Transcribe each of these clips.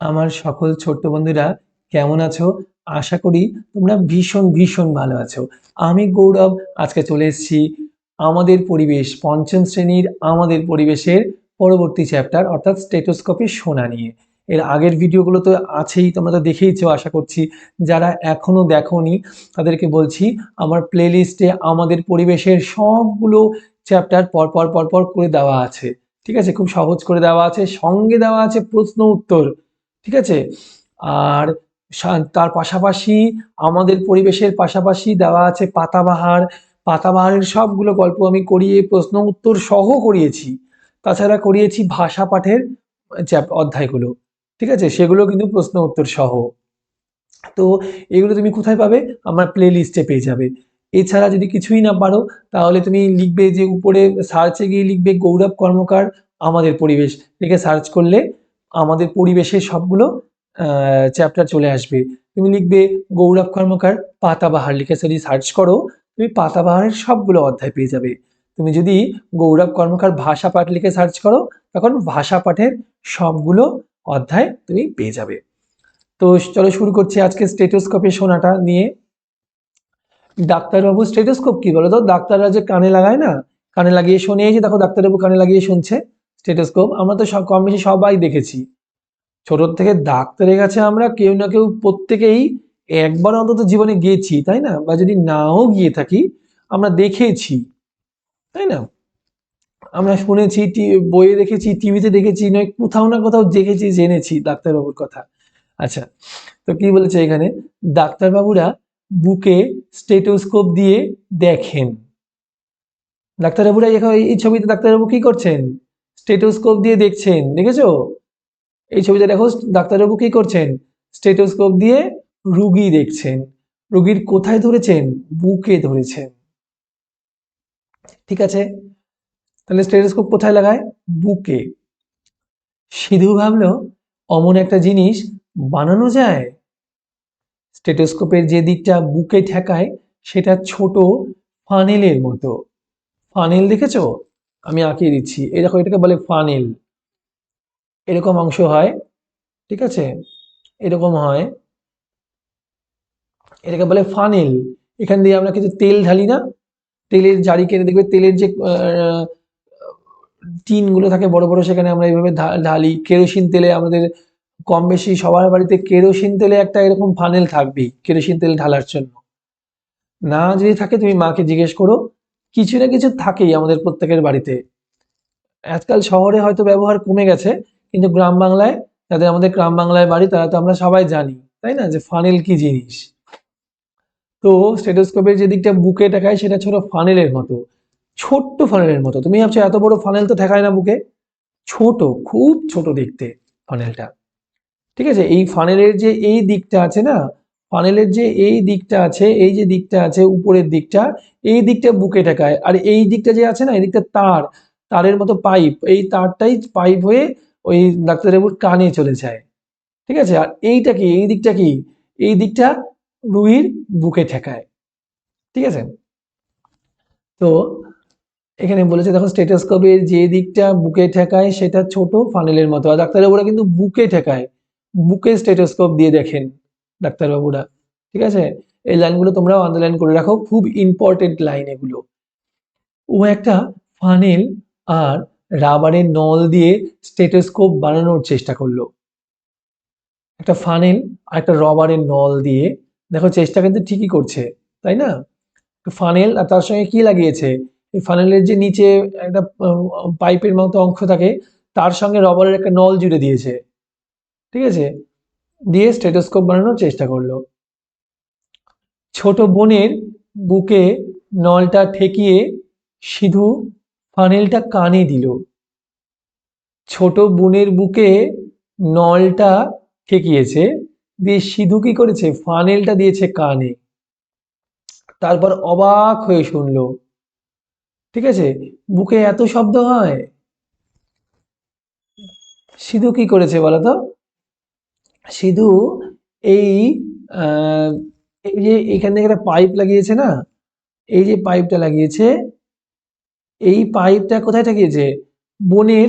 আমার সকল ছোট্ট বন্ধুরা, কেমন আছো? আশা করি তোমরা ভীষণ ভীষণ ভালো আছো। আমি গৌরব, আজকে চলে এসেছি আমাদের পরিবেশ, পঞ্চম শ্রেণির আমাদের পরিবেশের পরবর্তী চ্যাপ্টার অর্থাৎ স্টেটোস্কোপের শোনা নিয়ে। এর আগের ভিডিওগুলো তো আছেই, তোমরা তো দেখেইছো, আশা করছি। যারা এখনও দেখোনি, তাদেরকে বলছি, আমার প্লেলিস্টে আমাদের পরিবেশের সবগুলো চ্যাপ্টার পর পর পর পর করে দেওয়া আছে। ঠিক আছে? খুব সহজ করে দেওয়া আছে, সঙ্গে দেওয়া আছে প্রশ্ন উত্তর ঠিক আছে? আর তার পাশাপাশি আমাদের পরিবেশের পাশাপাশি দেওয়া আছে পাতাবাহার। পাতাবাহারের সবগুলো গল্প আমি করিয়ে, প্রশ্ন উত্তর সহ করিয়েছি। তাছাড়া করিয়েছি ভাষা পাঠের অধ্যায়গুলো। ঠিক আছে? সেগুলো কিন্তু প্রশ্ন উত্তর সহ। তো এগুলো তুমি কোথায় পাবে? আমার প্লে লিস্টে পেয়ে যাবে। এছাড়া যদি কিছুই না পারো, তাহলে তুমি লিখবে যে উপরে সার্চে গিয়ে লিখবে গৌরব কর্মকার, আমাদের পরিবেশ। লিখে সার্চ করলে আমাদের পরিবেশের সবগুলো চ্যাপ্টার চলে আসবে। তুমি লিখবে, গৌরব কর্মকার, পাতাবাহার লিখে যদি সার্চ করো, তুমি পাতাবাহারের সবগুলো অধ্যায় পেয়ে যাবে। তুমি যদি গৌরব কর্মকার ভাষা পাঠ লিখে সার্চ করো, তখন ভাষা পাঠের সবগুলো অধ্যায় তুমি পেয়ে যাবে। তো চলো শুরু করছি আজকে স্টেটোস্কোপের শোনাটা নিয়ে। ডাক্তারবাবু স্টেটোস্কোপ কি বলো তো ডাক্তাররা যে কানে লাগায় না, কানে লাগিয়ে শোনে যে দেখো, ডাক্তারবাবু কানে লাগিয়ে শুনছে। স্টেটোস্কোপ আমরা তো সব কম বেশি সবাই দেখেছি। ছোট থেকে ডাক্তারের কাছে আমরা কেউ না কেউ প্রত্যেকেই একবার অন্তত জীবনে গিয়েছি, তাই না? বা যদি নাও গিয়ে থাকি, আমরা দেখেছি, তাই না? আমরা শুনেছি বইয়ে দেখেছি, টিভিতে দেখেছি, নয় কোথাও না কোথাও দেখেছি, জেনেছি ডাক্তারবাবুর কথা। আচ্ছা তো কি বলেছে এখানে? ডাক্তারবাবুরা বুকে স্টেটোস্কোপ দিয়ে দেখেন। ডাক্তারবাবুরা এখন এই ছবিতে ডাক্তারবাবু কি করছেন? স্টেটোস্কোপ দিয়ে দেখছেন, দেখেছ? এই ছবিটা দেখো, ডাক্তারবাবু কি করছেন? স্টেটোস্কোপ দিয়ে রুগী দেখছেন। রুগীর কোথায় ধরেছেন? বুকে ধরেছেন। ঠিক আছে? তাহলে স্টেটোস্কোপ কোথায় লাগায়? বুকে। সিধু ভাবলো, অমন একটা জিনিস বানানো যায়? স্টেটোস্কোপের যে দিকটা বুকে ঠেকায়, সেটা ছোট ফানেলের মতো। ফানেল দেখেছ? আমি আঁকিয়ে দিচ্ছি। এই দেখো, এটাকে বলে ফানেল। এরকম অংশ হয়, ঠিক আছে? এরকম হয়। এটাকে বলে ফানেল। এখান দিয়ে আমরা কিছু তেল ঢালি না? তেলের জারি কেনে দেখবে, তেলের যে টিনগুলো থাকে বড় বড়, সেখানে আমরা এইভাবে ঢালি। কেরোসিন তেলে আমাদের কম বেশি সবার বাড়িতে কেরোসিন তেলে একটা এরকম ফানেল থাকবেই, কেরোসিন তেল ঢালার জন্য। না যদি থাকে, তুমি মাকে জিজ্ঞেস করো। কিছু না কিছু থাকেই আমাদের প্রত্যেকের বাড়িতে। আজকাল শহরে হয়তো ব্যবহার কমে গেছে, কিন্তু গ্রাম বাংলায়, যাদের আমাদের গ্রাম বাংলায় বাড়ি, তারা তো আমরা সবাই জানি, তাই না? যে ফানেল কি জিনিস? তো স্টেটোস্কোপের যে দিকটা বুকে ঠেকায় সেটা ছোট ফানেলের মতো। ছোট্ট ফানেলের মতো। তুমি ভাবছ, এত বড় ফানেল তো ঠেকায় না বুকে? ছোট, খুব ছোট দেখতে ফানেলটা ঠিক আছে? এই ফানেলের যে এই দিকটা আছে না ফানেলের যে এই দিকটা আছে, এই যে দিকটা আছে, উপরের দিকটা, এই দিকটা বুকে ঠেকায়। আর এই দিকটা যে আছে না, এই দিকটা তার, তারের মতো পাইপ, এই তারটাই পাইপ হয়ে ওই ডাক্তারবাবুর কানে চলে যায়। ঠিক আছে? আর এইটা কি? এই দিকটা কি? এই দিকটা রুহির বুকে ঠেকায়। ঠিক আছে? তো এখানে বলেছে, দেখো স্টেটোস্কোপের যে দিকটা বুকে ঠেকায়, সেটা ছোট ফানেলের মতো। আর ডাক্তারবাবুরা কিন্তু বুকে ঠেকায়। বুকে স্টেটোস্কোপ দিয়ে দেখেন। ডাক্তারবাবুরা। ঠিক আছে? এই লাইনগুলো তোমরাও আন্ডারলাইন করে রাখো। খুব ইম্পর্টেন্ট লাইন এগুলো। ও একটা ফানেল আর রাবারের নল দিয়ে স্টেটোস্কোপ বানানোর চেষ্টা করল। একটা ফানেল আর একটা রবারের নল দিয়ে। দেখো, চেষ্টা কিন্তু ঠিকই করছে, তাই না? ফানেল আর তার সঙ্গে কি লাগিয়েছে? এই ফানেলের যে নিচে একটা পাইপের মতো অংশ থাকে, তার সঙ্গে রবারের একটা নল জুড়ে দিয়েছে। ঠিক আছে? দিয়ে স্টেটোস্কোপ বানানোর চেষ্টা করল। ছোট বোনের বুকে নলটা ঠেকিয়ে সিধু ফানেলটা কানে দিল। ছোট বোনের বুকে নলটা ঠেকিয়েছে, দিয়ে সিধু কি করেছে? ফানেলটা দিয়েছে কানে। তারপর অবাক হয়ে শুনলো, ঠিক আছে, বুকে এত শব্দ হয়? সিধু কি করেছে বলতো সিধু, এই এই যে এখান থেকে একটা পাইপ লাগিয়েছে না? এই যে পাইপটা লাগিয়েছে, এই পাইপটা কোথায় ঠেকিয়েছে? বনের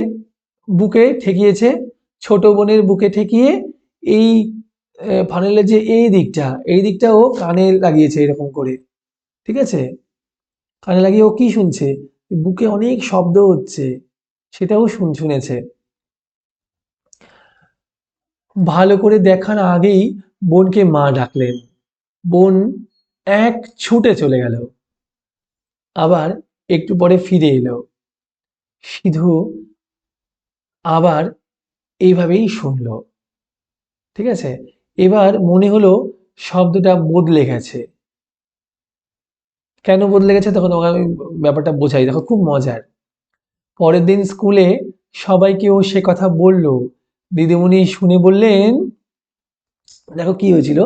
বুকে ঠেকিয়েছে, ছোট বোনের বুকে ঠেকিয়ে এই ফানেলের যে এই দিকটা এই দিকটা ও কানে লাগিয়েছে এরকম করে, ঠিক আছে? কানে লাগিয়ে ও কি শুনছে? বুকে অনেক শব্দ হচ্ছে, সেটাও শুন, শুনেছে। ভালো করে দেখার আগেই বোনকে মা ডাকলেন। বোন এক ছুটে চলে গেল। আবার একটু পরে ফিরে এলো। সিধু আবার এইভাবেই শুনলো। ঠিক আছে? এবার মনে হলো শব্দটা বদলে গেছে। কেন বদলে গেছে? তখন আমি ব্যাপারটা বোঝাই। দেখো, খুব মজার। পরের দিন স্কুলে সবাইকে ও সে কথা বলল। দিদিমণি শুনে বললেন, দেখো কি হয়েছিল?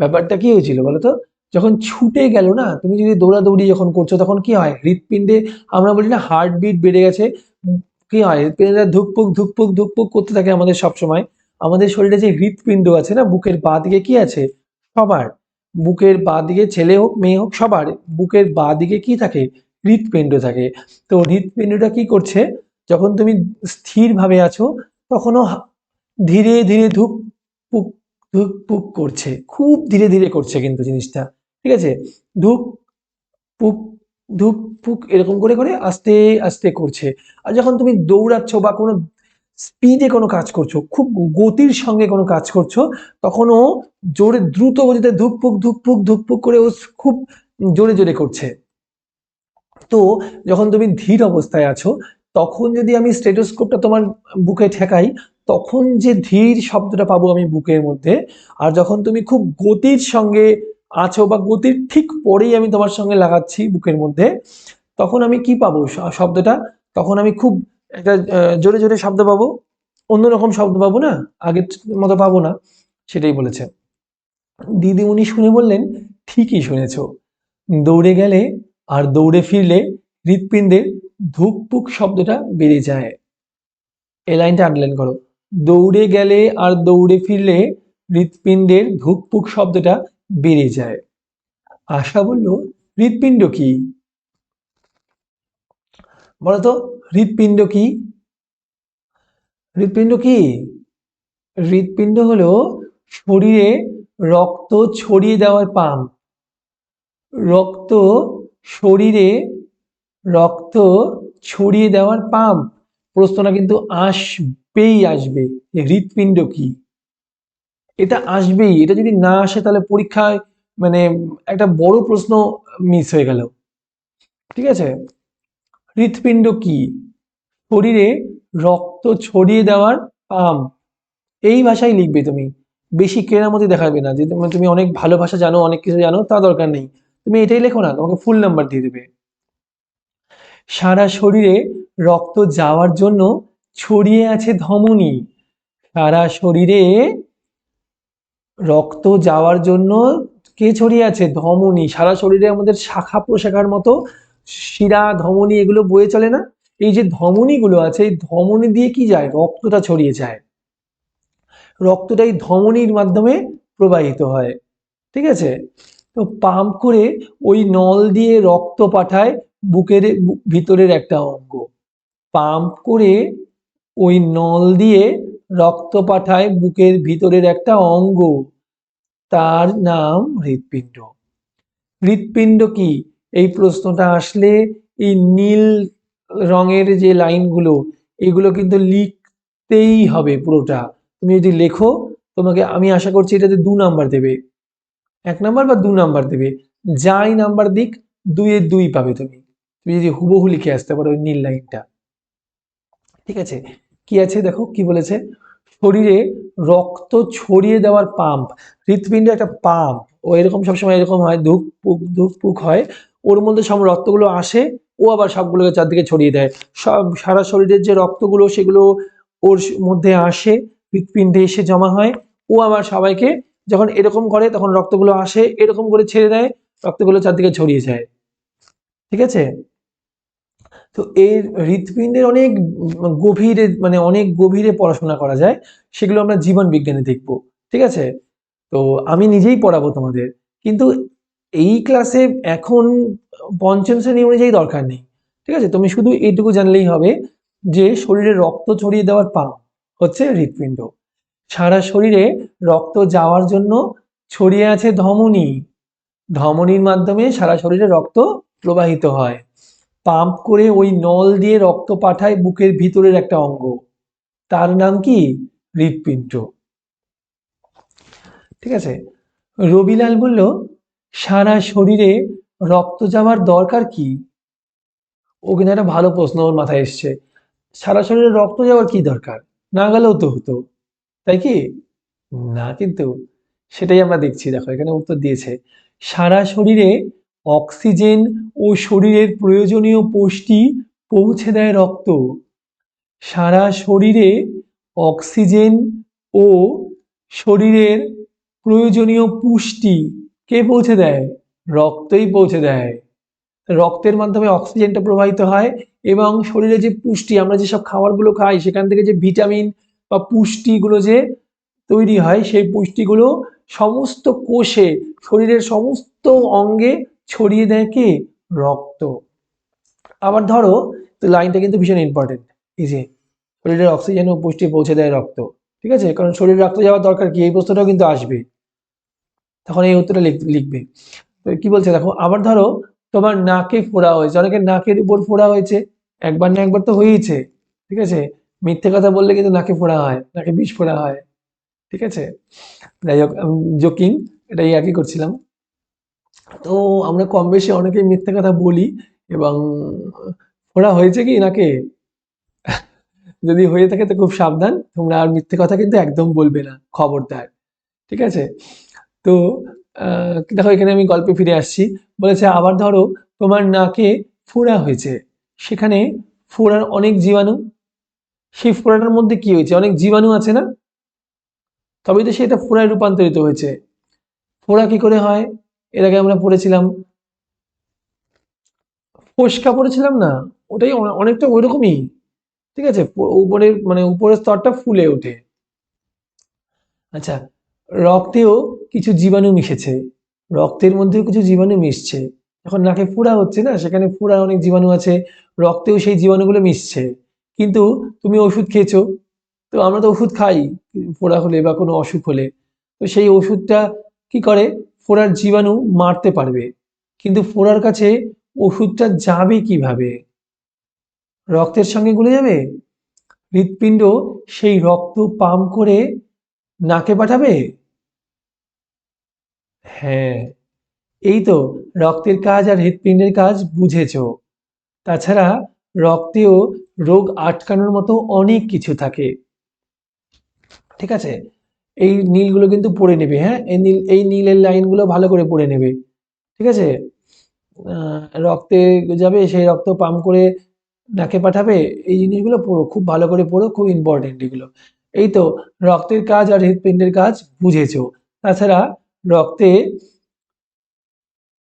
ব্যাপারটা কি হয়েছিল বলো তো যখন ছুটে গেল না, তুমি যদি দৌড়াদৌড়ি যখন করছ তখন কি হয়? হৃৎপিণ্ডে আমরা বলি না হার্টবিট বেড়ে গেছে। কি হয়? হৃৎপিণ্ডে ধুকপুক ধুকপুক ধুকপুক করতে থাকে আমাদের সব সময় আমাদের শরীরে যে হৃৎপিণ্ড আছে না, বুকের বাঁ দিকে কি আছে? সবার। বুকের বাঁ দিকে ছেলে হোক, মেয়ে হোক, সবার। বুকের বাঁ দিকে কি থাকে? হৃৎপিণ্ড থাকে। তো হৃৎপিণ্ডটা কি করছে? যখন তুমি স্থিরভাবে আছো, তখনও ধীরে ধীরে ধুক, পুক ধুক, পুক করছে। খুব ধীরে ধীরে করছে কিন্তু জিনিসটা। ঠিক আছে? ধুক, পুক ধুক, পুক এরকম করে করে আস্তে আস্তে করছে। আর যখন তুমি দৌড়াচ্ছ বা কোনো স্পিডে কোনো কাজ করছ, খুব গতির সঙ্গে কোনো কাজ করছ, তখনও জোরে দ্রুত গতিতে ধুকপুক ধুকপুক ধুকপুক করে ও খুব জোরে জোরে করছে। তো যখন তুমি ধীর অবস্থায় আছো, তখন যদি আমি স্টেটোস্কোপটা তোমার বুকে ঠেকাই তখন যে ধীর শব্দটা পাবো আমি বুকের মধ্যে, আর যখন তুমি খুব গতির সঙ্গে আছো বা গতির ঠিক পরেই আমি তোমার সঙ্গে লাগাচ্ছি বুকের মধ্যে, তখন আমি কি পাবো শব্দটা? তখন আমি খুব একটা জোরে জোরে শব্দ পাবো, অন্যরকম শব্দ পাবো না, আগের মতো পাবো না, সেটাই বলেছে। দিদিমণি শুনে বললেন, ঠিকই শুনেছ। দৌড়ে গেলে আর দৌড়ে ফিরলে হৃৎপিণ্ডের ধুকপুক শব্দটা বেড়ে যায়। এ লাইনটা আন্ডারলাইন করো। দৌড়ে গেলে আর দৌড়ে ফিরলে হৃৎপিণ্ডের ধুকপুক শব্দটা বেড়ে যায়। আশা বলল, হৃৎপিণ্ড কি? বলতো, হৃৎপিণ্ড কি? হৃৎপিণ্ড কি? হৃৎপিণ্ড হলো শরীরে রক্ত ছড়িয়ে দেওয়ার পাম্প। রক্ত শরীরে রক্ত ছড়িয়ে দেওয়ার পাম্প। প্রশ্নটা কিন্তু আসবেই আসবে। হৃৎপিণ্ড কি? এটা আসবেই। এটা যদি না আসে, তাহলে পরীক্ষায় মানে একটা বড় প্রশ্ন মিস হয়ে গেল। ঠিক আছে? হৃৎপিণ্ড কি? শরীরে রক্ত ছড়িয়ে দেওয়ার পাম্প এই ভাষায় লিখবে তুমি। বেশি কেরামতি দেখাবে না। যে তুমি অনেক ভালো ভাষা জানো, অনেক কিছু জানো, তা দরকার নেই। তুমি এটাই লেখো না, তোমাকে ফুল নাম্বার দিয়ে দেবে। সারা শরীরে রক্ত যাওয়ার জন্য ছড়িয়ে আছে ধমনী। সারা শরীরে রক্ত যাওয়ার জন্য কে ছড়িয়ে আছে? ধমনী। সারা শরীরে আমাদের শাখা প্রশাখার মতো শিরা, ধমনী এগুলো বয়ে চলে না? এই যে ধমনীগুলো আছে, এই ধমনী দিয়ে কি যায়? রক্তটা ছড়িয়ে যায়। রক্তটা এই ধমনীর মাধ্যমে প্রবাহিত হয়। ঠিক আছে? তো পাম্প করে ওই নল দিয়ে রক্ত পাঠায় বুকের ভিতরের একটা অঙ্গ। পাম্প করে ওই নল দিয়ে রক্ত পাঠায় বুকের ভিতরের একটা অঙ্গ। তার নাম হৃৎপিণ্ড। হৃৎপিণ্ড কি? এই প্রশ্নটা আসলে এই নীল রঙের যে লাইনগুলো, এগুলো কিন্তু লিখতেই হবে পুরোটা। তুমি যদি লেখো, তোমাকে আমি আশা করছি এটাতে দু নাম্বার দেবে। এক নাম্বার বা দু নাম্বার দেবে। যাই নাম্বার দিক দুইয়ের দুই পাবে তুমি। তুমি যদি হুবহু লিখে আসতে পারো ওই নীল লাইনটা। ঠিক আছে? কি আছে দেখো? কি বলেছে? শরীরে রক্ত ছড়িয়ে দেওয়ার পাম্প হৃৎপিণ্ড একটা পাম্প ও এরকম সবসময় এরকম হয়, ধুক পুক ধুক পুক হয়, ওর মধ্যে সব রক্তগুলো আসে, ও আবার সবগুলোকে চারদিকে ছড়িয়ে দেয়। সব, সারা শরীরের যে রক্তগুলো, সেগুলো ওর মধ্যে আসে, হৃৎপিণ্ডে এসে জমা হয়, ও আবার সবাইকে যখন এরকম করে, তখন রক্তগুলো আসে, এরকম করে ছেড়ে দেয়, রক্তগুলো চারদিকে ছড়িয়ে যায়। ঠিক আছে? তো এর হৃৎপিণ্ডের অনেক গভীরে মানে অনেক গভীরে পড়াশোনা করা যায়, সেগুলো আমরা জীবন বিজ্ঞানে দেখব, ঠিক আছে? তো আমি নিজেই পড়াবো তোমাদের, কিন্তু এই ক্লাসে এখন পঞ্চম শ্রেণি অনুযায়ী দরকার নেই, ঠিক আছে? তুমি শুধু এইটুকু জানলেই হবে যে শরীরে রক্ত ছড়িয়ে দেওয়ার পা হচ্ছে হৃৎপিণ্ড। সারা শরীরে রক্ত যাওয়ার জন্য ছড়িয়ে আছে ধমনী। ধমনীর মাধ্যমে সারা শরীরে রক্ত প্রবাহিত হয়। পাম্প করে ওই নল দিয়ে রক্ত পাঠায় বুকের ভিতরের একটা অঙ্গ। তার নাম কি? হৃৎপিণ্ড। ঠিক আছে? রবিলাল বলল, সারা শরীরে রক্ত যাওয়ার দরকার কি? ও কিন্তু একটা ভালো প্রশ্ন ওর মাথায় এসছে। সারা শরীরে রক্ত যাওয়ার কি দরকার? না গেলেও তো হতো। তাই কি? না কিন্তু, সেটাই আমরা দেখছি। দেখো, এখানে উত্তর দিয়েছে। সারা শরীরে অক্সিজেন ও শরীরের প্রয়োজনীয় পুষ্টি পৌঁছে দেয় রক্ত। সারা শরীরে অক্সিজেন ও শরীরের প্রয়োজনীয় পুষ্টি কে পৌঁছে দেয়? রক্তই পৌঁছে দেয়। রক্তের মাধ্যমে অক্সিজেনটা প্রবাহিত হয় এবং শরীরে যে পুষ্টি, আমরা যেসব খাবারগুলো খাই, সেখান থেকে যে ভিটামিন বা পুষ্টিগুলো যে তৈরি হয়, সেই পুষ্টিগুলো সমস্ত কোষে, শরীরের সমস্ত অঙ্গে ছড়িয়ে দেয় কে? রক্ত। আবার ধরো, তো লাইনটা কিন্তু ভীষণ ইম্পর্টেন্ট এই যে শরীরের অক্সিজেন ও পুষ্টি পৌঁছে দেয় রক্ত, ঠিক আছে? কারণ শরীরে রক্ত যাওয়ার দরকার কি? এই প্রশ্নটাও কিন্তু আসবে। তখন এই উত্তরটা লিখ- লিখবে। কি বলছে? দেখো, আবার ধরো, তোমার নাকে ফোড়া হয়েছে, অনেকের নাকের উপর ফোড়া হয়েছে, একবার না একবার তো হয়েইছে, ঠিক আছে? মিথ্যে কথা বললে কিন্তু নাকে ফোড়া হয়, নাকে বিষ ফোড়া হয়, ঠিক আছে? যাই হোক জোকিং এটাই আর কি করছিলাম। তো আমরা কম বেশি অনেকেই মিথ্যে কথা বলি এবং ফোড়া হয়েছে কি নাকে? যদি হয়ে থাকে তো খুব সাবধান, তোমরা আর মিথ্যে কথা কিন্তু একদম বলবে না, খবরদার, ঠিক আছে? তো দেখো এখানে আমি গল্পে ফিরে আসছি, বলেছে আবার ধরো তোমার নাকে ফোড়া হয়েছে, সেখানে ফোড়ার অনেক জীবাণু, সেই ফোড়াটার মধ্যে কি হয়েছে? অনেক জীবাণু আছে না? তবে তো সেটা ফোড়ায় রূপান্তরিত হয়েছে। ফোড়া কি করে হয়? এর আগে আমরা পড়েছিলাম, ফোসকা পড়েছিলাম না? ওটাই অনে- অনেকটা ওইরকমই। ঠিক আছে? উপরের মানে উপরের স্তরটা ফুলে ওঠে। আচ্ছা রক্তেও কিছু জীবাণু মিশেছে। রক্তের মধ্যেও কিছু জীবাণু মিশছে। এখন নাকে ফোড়া হচ্ছে না? সেখানে ফোড়ার অনেক জীবাণু আছে। রক্তেও সেই জীবাণুগুলো মিশছে। কিন্তু তুমি ওষুধ খেয়েছো। তো আমরা তো ওষুধ খাই। ফোড়া হলে বা কোনো অসুখ হলে। তো সেই ওষুধটা কি করে? ফোড়ার জীবাণু মারতে পারবে। কিন্তু ফোড়ার কাছে ওষুধটা যাবে কীভাবে? রক্তের সঙ্গে গুলে যাবে? হৃৎপিণ্ড সেই রক্ত পাম্প করে নাকে পাঠাবে? হ্যাঁ এই তো রক্তের কাজ আর হৃৎপিণ্ডের কাজ বুঝেছ। তাছাড়া রক্তেও রোগ আটকানোর মতো অনেক কিছু থাকে। ঠিক আছে? এই নীলগুলো কিন্তু পড়ে নেবে হ্যাঁ? এই নীল, এই নীলের লাইনগুলো ভালো করে পড়ে নেবে, ঠিক আছে? রক্তে যাবে, সেই রক্ত পাম্প করে নাকে পাঠাবে, এই জিনিসগুলো পড়ো, খুব ভালো করে পড়ো, খুব ইম্পর্টেন্ট এগুলো। এই তো, রক্তের কাজ আর হৃৎপিণ্ডের কাজ বুঝেছ। তাছাড়া রক্তে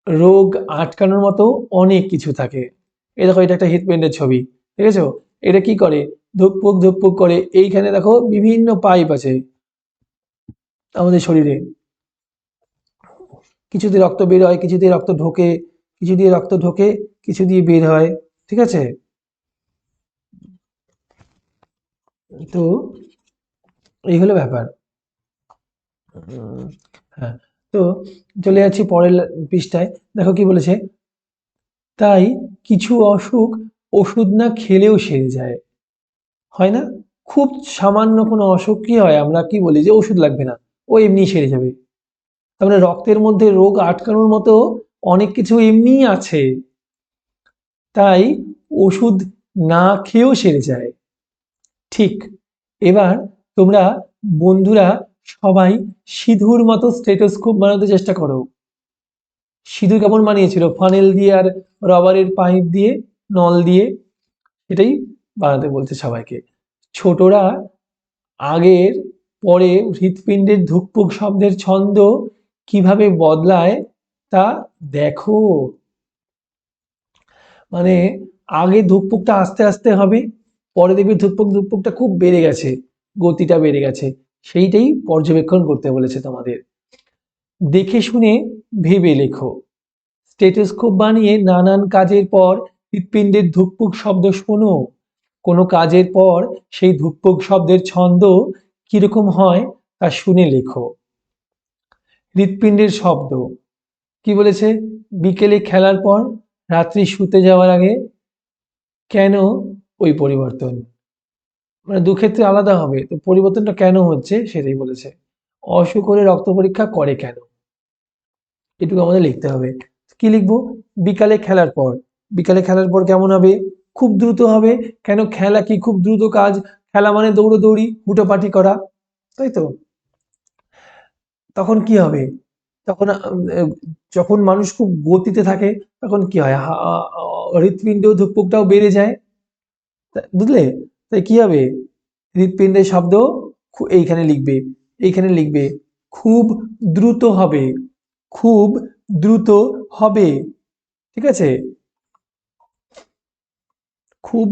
রোগ আটকানোর মতো অনেক কিছু থাকে। এই দেখো, এটা একটা হৃৎপিণ্ডের ছবি, ঠিক আছে? এটা কি করে? ধুকপুক ধুকপুক করে, এইখানে দেখো বিভিন্ন পাইপ আছে। আমাদের শরীরে। কিছু দিয়ে রক্ত বের হয়, কিছু দিয়ে রক্ত ঢোকে, কিছু দিয়ে রক্ত ঢোকে, কিছু দিয়ে বের হয়, ঠিক আছে? তো এই হলো ব্যাপার। হ্যাঁ তো চলে যাচ্ছি পরের পৃষ্ঠায়। দেখো কি বলেছে? তাই কিছু অসুখ ওষুধ না খেলেও সেরে যায়। হয় না? খুব সামান্য কোনো অসুখ কি হয়? আমরা কি বলি যে ওষুধ লাগবে না। ও এমনি সেরে যাবে। তার মানে রক্তের মধ্যে রোগ আটকানোর মতো অনেক কিছু এমনিই আছে। তাই ওষুধ না খেয়েও সেরে যায়। ঠিক, এবার তোমরা বন্ধুরা সবাই সিধুর মতো স্টেটোস্কোপ বানাতে চেষ্টা করো। সিধু কেমন বানিয়েছিল? ফানেল দিয়ে আর রবারের পাইপ দিয়ে, নল দিয়ে এটাই বানাতে বলছে সবাইকে। ছোটরা আগের পরে হৃৎপিণ্ডের ধুকপুক শব্দের ছন্দ কীভাবে বদলায় তা দেখো। মানে আগে ধুকপুকটা আস্তে আস্তে হবে, পরে দেখবে ধুকপুক, ধুকপুকটা খুব বেড়ে গেছে, গতিটা বেড়ে গেছে। সেইটাই পর্যবেক্ষণ করতে বলেছে তোমাদের। দেখে শুনে ভেবে লেখো। স্টেটোস্কোপ বানিয়ে নানান কাজের পর হৃৎপিণ্ডের ধুকপুক শব্দ শোনো। কোনো কাজের পর সেই ধুকপুক শব্দের ছন্দ কীরকম হয় তা শুনে লেখো। হৃৎপিণ্ডের শব্দ। কি বলেছে? বিকেলে খেলার পর রাত্রি শুতে যাওয়ার আগে কেন ওই পরিবর্তন? মানে দু ক্ষেত্রে আলাদা হবে, তো পরিবর্তনটা কেন হচ্ছে সেটাই বলেছে। অশুকরে রক্ত পরীক্ষা করে কেন? এটুকু আমাদের লিখতে হবে। কি লিখব? বিকালে খেলার পর। বিকালে খেলার পর কেমন হবে? খুব দ্রুত হবে। কেন খেলা কি খুব দ্রুত কাজ খেলা মানে দৌড়োদৌড়ি হুটোপাটি করা, তাই তো? তখন কি হবে? তখন যখন মানুষ খুব গতিতে থাকে, তখন কি হয়? হৃৎপিণ্ড ধুকপুকটাও বেড়ে যায়। বুঝলে? তাই কি হবে? হৃৎপিণ্ডের শব্দ এইখানে লিখবে এইখানে লিখবে, খুব দ্রুত হবে, খুব দ্রুত হবে, ঠিক আছে? খুব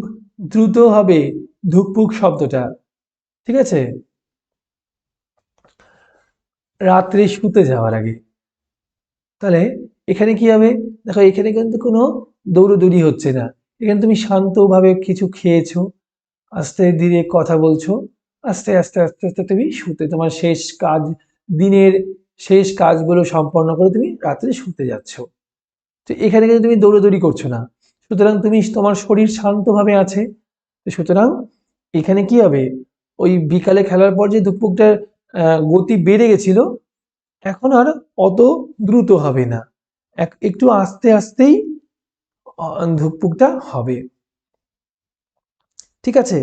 দ্রুত হবে। ধুকপুক শব্দটা, ঠিক আছে? রাত্রে শুতে যাওয়ার আগে। তাহলে এখানে কি হবে? দেখো, এখানে কিন্তু কোনো দৌড়োদৌড়ি হচ্ছে না। এখানে তুমি শান্তভাবে কিছু খেয়েছো, আস্তে ধীরে কথা বলছো, আস্তে আস্তে আস্তে আস্তে তুমি শুতে, তোমার শেষ কাজ, দিনের শেষ কাজগুলো সম্পন্ন করে তুমি রাত্রে শুতে যাচ্ছ। তো এখানে কিন্তু তুমি দৌড়োদৌড়ি করছ না। সুতরাং তুমি তোমার শরীর শান্তভাবে আছে। সুতরাং এখানে কি হবে? ওই বিকালে খেলার পর যে ধুকপুকটার আহ, গতি বেড়ে গেছিল এখন আর অত দ্রুত হবে না। এক একটু আস্তে আস্তেই ধুকপুকটা হবে। ঠিক আছে?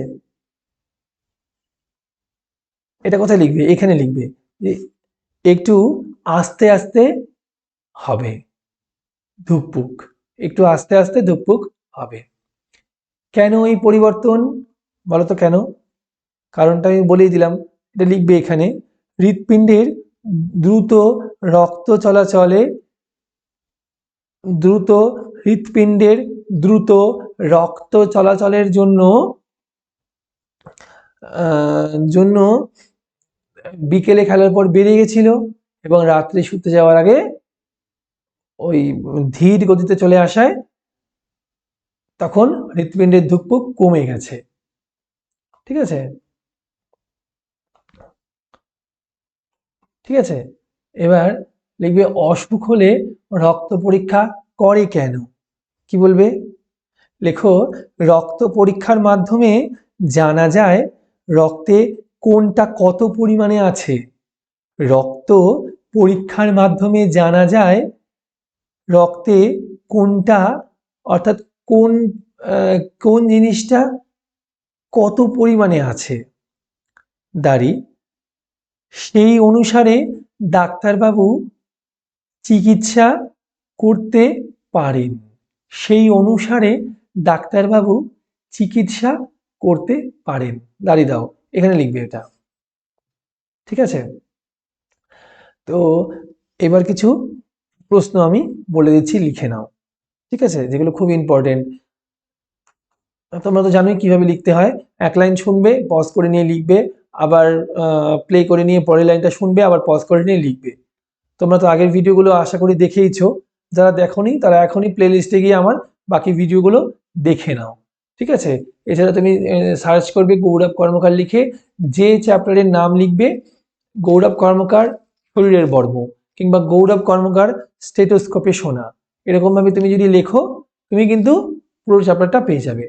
এটা কোথায় লিখবে? এখানে লিখবে যে একটু আস্তে আস্তে হবে ধুকপুক একটু আস্তে আস্তে ধুকপুক হবে। কেন এই পরিবর্তন? বলো তো কেন? কারণটা আমি বলেই দিলাম, এটা লিখবে এখানে। হৃৎপিণ্ডের দ্রুত রক্ত চলাচলে, দ্রুত হৃৎপিণ্ডের দ্রুত রক্ত চলাচলের জন্য জন্য বিকেলে খেলার পর বেড়ে গেছিল এবং রাত্রে শুতে যাওয়ার আগে ওই ধীর গতিতে চলে আসায় তখন হৃৎপিণ্ডের ধুকপুক কমে গেছে। ঠিক আছে? ঠিক আছে? এবার লিখবে, অসুখ হলে রক্ত পরীক্ষা করে কেন? কি বলবে? লেখো, রক্ত পরীক্ষার মাধ্যমে জানা যায় রক্তে কোনটা কত পরিমাণে আছে। রক্ত পরীক্ষার মাধ্যমে জানা যায় রক্তে কোনটা, অর্থাৎ কোন কোন জিনিসটা কত পরিমাণে আছে? দাড়ি, সেই অনুসারে ডাক্তারবাবু চিকিৎসা করতে পারেন। সেই অনুসারে ডাক্তারবাবু চিকিৎসা করতে পারেন। দাঁড়িয়ে দাও, এখানে লিখবে এটা। ঠিক আছে? তো এবার কিছু প্রশ্ন আমি বলে দিচ্ছি, লিখে নাও। ঠিক আছে? যেগুলো খুব ইম্পর্টেন্ট তোমরা তো জানোই কীভাবে লিখতে হয়। এক লাইন শুনবে পজ করে নিয়ে লিখবে, আবার প্লে করে নিয়ে পরের লাইনটা শুনবে, আবার পজ করে নিয়ে লিখবে। তোমরা তো আগের ভিডিওগুলো আশা করি দেখেইছো। যারা দেখোনি, তারা এখনই প্লে লিস্টে গিয়ে আমার বাকি ভিডিওগুলো দেখে নাও। ঠিক আছে? এছাড়া তুমি সার্চ করবে গৌরব কর্মকার লিখে, যে চ্যাপ্টারের নাম লিখবে, গৌরব কর্মকার শরীরের বর্ম, কিংবা গৌরব কর্মকার স্টেটোস্কোপে শোনা এরকমভাবে তুমি যদি লেখো, তুমি কিন্তু পুরো চ্যাপ্টারটা পেয়ে যাবে।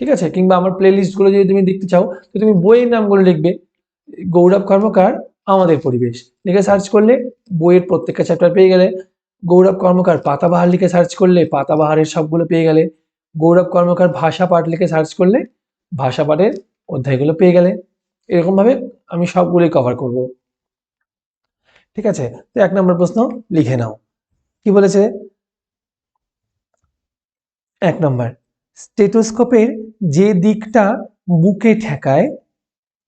ঠিক আছে? কিংবা আমার প্লে লিস্টগুলো যদি তুমি দেখতে চাও, তো তুমি বইয়ের নামগুলো লিখবে। গৌরব কর্মকার, আমাদের পরিবেশ। লিখে সার্চ করলে বইয়ের প্রত্যেকটা চ্যাপ্টার পেয়ে গেলে। গৌরব কর্মকার পাতাবাহার লিখে সার্চ করলে পাতাবাহারের সবগুলো পেয়ে গেলে। গৌরব কর্মকার, ভাষা পাঠ লিখে সার্চ করলে ভাষা পাঠের অধ্যায়গুলো পেয়ে গেলে। এরকম ভাবে আমি সবগুলোই কভার করব। ঠিক আছে? তো এক নম্বর প্রশ্ন লিখে নাও। কি বলেছে? এক নম্বর। স্টেটোস্কোপের যে দিকটা বুকে ঠেকায়,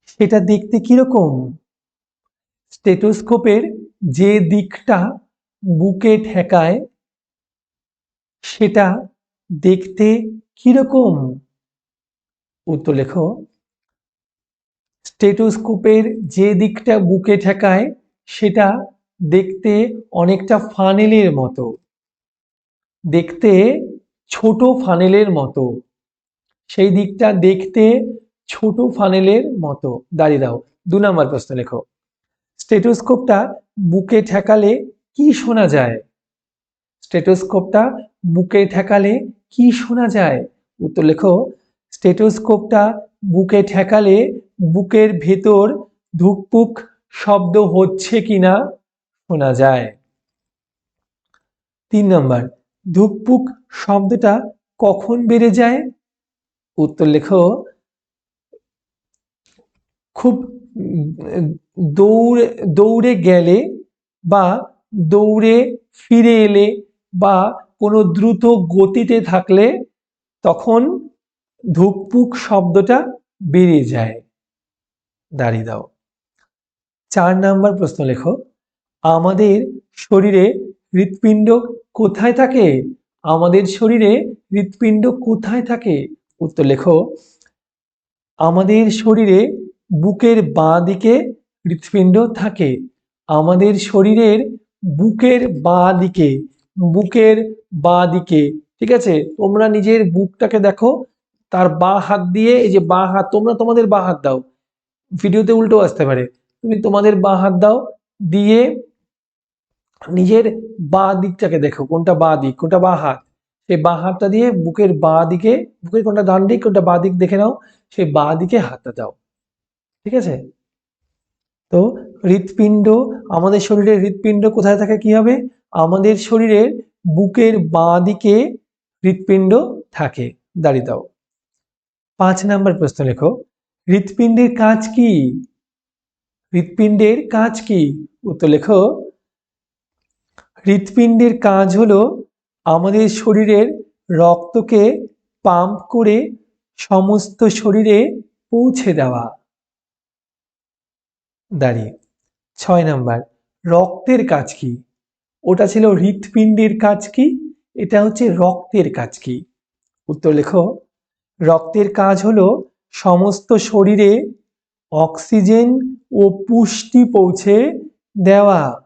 সেটা দেখতে কীরকম? স্টেটোস্কোপের যে দিকটা বুকে ঠেকায়, সেটা দেখতে কীরকম? উত্তর লেখো। স্টেটোস্কোপের যে দিকটা বুকে ঠেকায়, সেটা দেখতে অনেকটা ফানেলের মতো। দেখতে ছোট ফানেলের মতো। সেই দিকটা দেখতে ছোট ফানেলের মতো। দাঁড়িয়ে দাও, দু নম্বর প্রশ্ন লেখো। স্টেটোস্কোপটা বুকে ঠেকালে কি শোনা যায়? স্টেটোস্কোপটা বুকে ঠেকালে কি শোনা যায়? উত্তর লেখো স্টেটোস্কোপটা বুকে ঠেকালে বুকের ভেতর ধুকপুক শব্দ হচ্ছে কিনা শোনা যায়। তিন নম্বর ধুকপুক শব্দটা কখন বেড়ে যায়? উত্তর লেখো, খুব দৌড়ে দৌড়ে গেলে বা দৌড়ে ফিরে এলে বা কোনো দ্রুত গতিতে থাকলে তখন ধুকপুক শব্দটা বেড়ে যায়। দাঁড়িয়ে দাও। চার নাম্বার প্রশ্ন লেখো, আমাদের শরীরে হৃৎপিণ্ড কোথায় থাকে? আমাদের শরীরে হৃৎপিণ্ড কোথায় থাকে? উত্তর লেখো। আমাদের শরীরে বুকের বাঁ দিকে হৃৎপিণ্ড থাকে। আমাদের শরীরের বুকের বাঁ দিকে, বুকের বাঁ দিকে, ঠিক আছে? তোমরা নিজের বুকটাকে দেখো, তার বাঁ হাত দিয়ে, এই যে বাঁ হাত, তোমরা তোমাদের বাঁ হাত দাও। ভিডিওতে উল্টো আসতে পারে। তুমি তোমাদের বাঁ হাত দাও, দিয়ে নিজের বাঁ দিকটাকে দেখো, কোনটা বাঁ দিক, কোনটা বাঁ হাত। সেই বাঁ হাতটা দিয়ে বুকের বাঁ দিকে, বুকের কোনটা ডান দিক, কোনটা বাঁ দিক দেখে নাও, সেই বাঁ দিকে হাতটা দাও। ঠিক আছে? তো হৃৎপিণ্ড, আমাদের শরীরের হৃৎপিণ্ড কোথায় থাকে কি হবে? আমাদের শরীরের বুকের বাঁ দিকে হৃৎপিণ্ড থাকে। দাঁড়িয়ে দাও। পাঁচ নাম্বার প্রশ্ন লেখো। হৃৎপিণ্ডের কাজ কি? হৃৎপিণ্ডের কাজ কি? উত্তর লেখো হৃৎপিণ্ডের কাজ হলো আমাদের শরীরের রক্তকে পাম্প করে সমস্ত শরীরে পৌঁছে দেওয়া। দাঁড়িয়ে, ছয় নাম্বার, রক্তের কাজ কি? ওটা ছিল হৃৎপিণ্ডের কাজ কি? এটা হচ্ছে রক্তের কাজ কি? উত্তর লেখো, রক্তের কাজ হলো সমস্ত শরীরে অক্সিজেন ও পুষ্টি পৌঁছে দেওয়া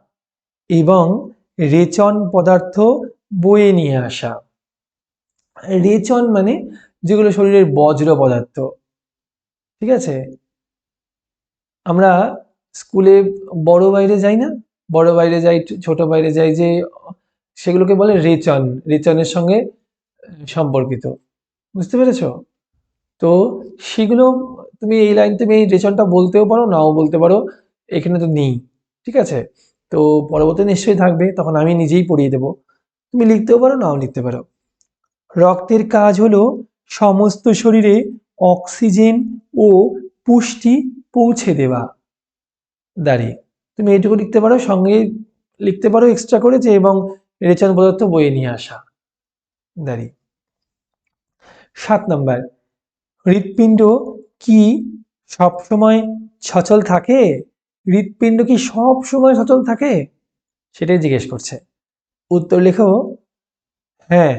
এবং রেচন পদার্থ বয়ে নিয়ে আসা। রেচন মানে যেগুলো শরীরের বজ্র পদার্থ। ঠিক আছে? আমরা স্কুলে বড় বাইরে যাই না? বড় বাইরে যাই, ছোট বাইরে যাই যে সেগুলোকে বলে রেচন। রেচনের সঙ্গে সম্পর্কিত। বুঝতে পেরেছ? তো সেগুলো তুমি এই লাইন তুমি এই রেচনটা বলতেও পারো, নাও বলতে পারো, এখানে তো নেই। ঠিক আছে? তো পরবর্তী নিশ্চয়ই থাকবে, তখন আমি নিজেই পড়িয়ে দেবো। তুমি লিখতেও পারো, নাও লিখতে পারো। রক্তের কাজ হলো সমস্ত শরীরে অক্সিজেন ও পুষ্টি পৌঁছে দেওয়া। দাঁড়িয়ে, তুমি এইটুকু লিখতে পারো, সঙ্গে লিখতে পারো এক্সট্রা করে যে এবং রেচন পদার্থ বয়ে নিয়ে আসা। দাঁড়িয়ে। সাত নম্বর, হৃৎপিণ্ড কি সবসময় সচল থাকে? হৃৎপিণ্ড কি সব সময় সচল থাকে? সেটাই জিজ্ঞেস করছে। উত্তর লেখো হ্যাঁ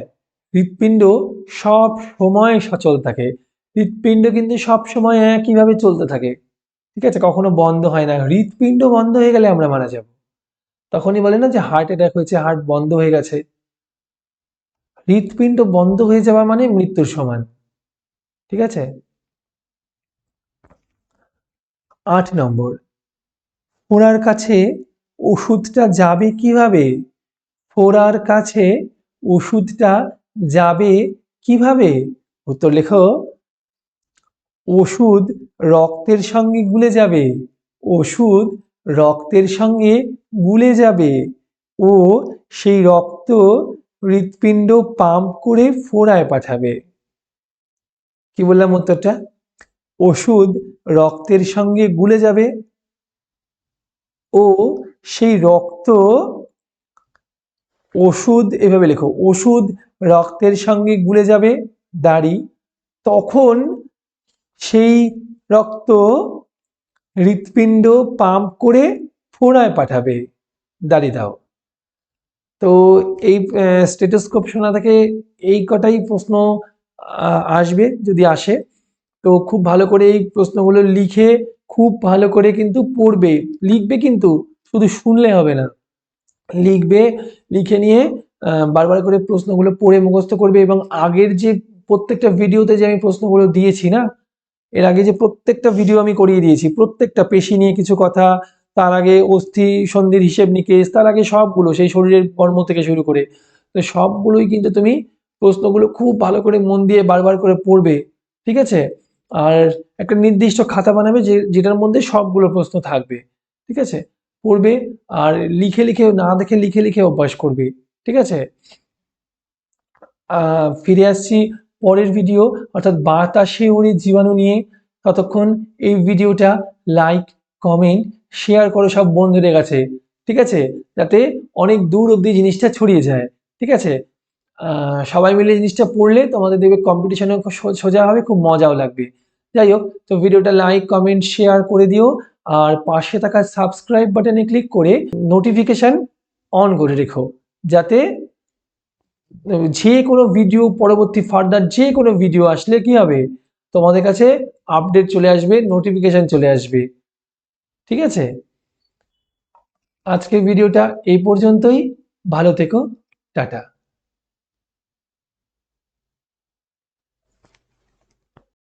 হৃৎপিণ্ড সব সময় সচল থাকে। হৃৎপিণ্ড কিন্তু সব সময় একইভাবে চলতে থাকে। ঠিক আছে, কখনো বন্ধ হয় না। হৃৎপিণ্ড বন্ধ হয়ে গেলে আমরা মারা যাব। তখনই বলে না যে হার্ট অ্যাটাক হয়েছে হার্ট বন্ধ হয়ে গেছে। হৃৎপিণ্ড বন্ধ হয়ে যাওয়া মানে মৃত্যুর সমান। ঠিক আছে? আট নম্বর। ফোড়ার কাছে ওষুধটা যাবে কীভাবে? ফোড়ার কাছে ওষুধটা যাবে কীভাবে? উত্তর লেখো। ওষুধ রক্তের সঙ্গে গুলে যাবে। ওষুধ রক্তের সঙ্গে গুলে যাবে। ও সেই রক্ত হৃৎপিণ্ড পাম্প করে ফোড়ায় পাঠাবে। কি বললাম উত্তরটা? ওষুধ রক্তের সঙ্গে গুলে যাবে। ও সেই রক্ত ওষুধ এভাবে লেখো, ওষুধ রক্তের সঙ্গে গুলে যাবে দাড়ি, তখন সেই রক্ত হৃৎপিণ্ড পাম্প করে ফোড়ায় পাঠাবে, দাড়ি দাও। তো এই স্টেটোস্কোপ শোনা থেকে এই কটাই প্রশ্ন আসবে, যদি আসে, তো খুব ভালো করে এই প্রশ্নগুলো লিখে খুব ভালো করে কিন্তু পড়বে, লিখবে কিন্তু, শুধু শুনলে হবে না। লিখবে, লিখে নিয়ে বারবার করে প্রশ্নগুলো পড়ে মুখস্থ করবে এবং আগের যে প্রত্যেকটা ভিডিওতে যে আমি প্রশ্নগুলো দিয়েছি না, এর আগে যে প্রত্যেকটা ভিডিও আমি করিয়ে দিয়েছি, প্রত্যেকটা পেশি নিয়ে কিছু কথা, তার আগে অস্থি সন্ধির হিসেব নিকেশ, তার আগে সবগুলো, সেই শরীরের কর্ম থেকে শুরু করে, তো সবগুলোই কিন্তু তুমি প্রশ্নগুলো খুব ভালো করে মন দিয়ে বারবার করে পড়বে, ঠিক আছে? আর একটা নির্দিষ্ট খাতা বানাবে যে, যেটার মধ্যে সবগুলো প্রশ্ন থাকবে, ঠিক আছে? পড়বে আর লিখে লিখে, না দেখে লিখে লিখে অভ্যাস করবে, ঠিক আছে? ফিরে আসছি পরের ভিডিও অর্থাৎ বাতাসে ওরে জীবাণু নিয়ে। ততক্ষণ এই ভিডিওটা লাইক কমেন্ট শেয়ার করো সব বন্ধুদের কাছে, ঠিক আছে? যাতে অনেক দূর অবধি জিনিসটা ছড়িয়ে যায়, ঠিক আছে? সবাই মিলে জিনিসটা পড়লে তোমাদের দেখবে কম্পিটিশনে সোজা হবে, খুব মজাও লাগবে। যাই হোক, তো ভিডিওটা লাইক কমেন্ট শেয়ার করে দিও। আর পাশে থাকা সাবস্ক্রাইব বাটনে ক্লিক করে নোটিফিকেশন অন করে রেখো। যাতে যে কোনো ভিডিও পরবর্তী ফার্দার যে কোনো ভিডিও আসলে কি হবে? তোমাদের কাছে আপডেট চলে আসবে নোটিফিকেশন চলে আসবে। ঠিক আছে? আজকের ভিডিওটা এই পর্যন্তই। ভালো থেকো। টাটা।